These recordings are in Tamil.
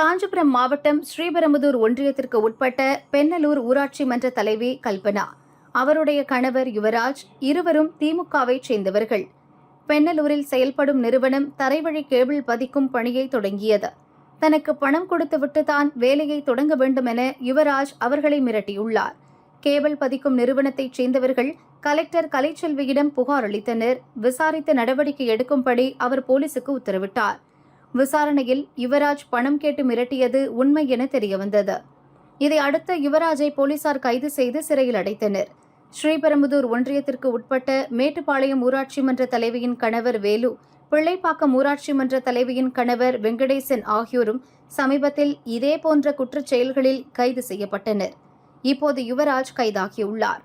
காஞ்சிபுரம் மாவட்டம் ஸ்ரீபெரும்புதூர் ஒன்றியத்திற்கு உட்பட்ட பெண்ணலூர் ஊராட்சி மன்ற தலைவி கல்பனா. அவருடைய கணவர் யுவராஜ் இருவரும் திமுகவைச் சேர்ந்தவர்கள். பெண்ணலூரில் செயல்படும் நிறுவனம் தரைவழி கேபிள் பதிக்கும் பணியை தொடங்கியது. தனக்கு பணம் கொடுத்துவிட்டு தான் வேலையை தொடங்க வேண்டும் என யுவராஜ் அவர்களை மிரட்டியுள்ளார். கேபிள் பதிக்கும் நிறுவனத்தைச் சேர்ந்தவர்கள் கலெக்டர் கலைச்செல்வியிடம் புகார் அளித்தனர். விசாரித்து நடவடிக்கை எடுக்கும்படி அவர் போலீசுக்கு உத்தரவிட்டார். விசாரணையில் யுவராஜ் பணம் கேட்டு மிரட்டியது உண்மை என தெரியவந்தது. இதை அடுத்து யுவராஜை போலீசார் கைது செய்து சிறையில் அடைத்தனர். ஸ்ரீபெரும்புதூர் ஒன்றியத்திற்கு உட்பட்ட மேட்டுப்பாளையம் ஊராட்சி மன்ற தலைவியின் கணவர் வேலு பிள்ளைப்பாக்கம் ஊராட்சி மன்ற தலைவியின் கணவர் வெங்கடேசன் ஆகியோரும் சமீபத்தில் இதே போன்ற குற்றச் செயல்களில் கைது செய்யப்பட்டனர். இப்போது யுவராஜ் கைதாகியுள்ளார்.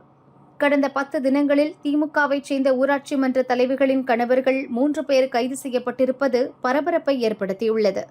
கடந்த பத்து தினங்களில் திமுகவைச் சேர்ந்த ஊராட்சி மன்ற தலைவர்களின் கணவர்கள் மூன்று பேர் கைது செய்யப்பட்டிருப்பது பரபரப்பை ஏற்படுத்தியுள்ளது.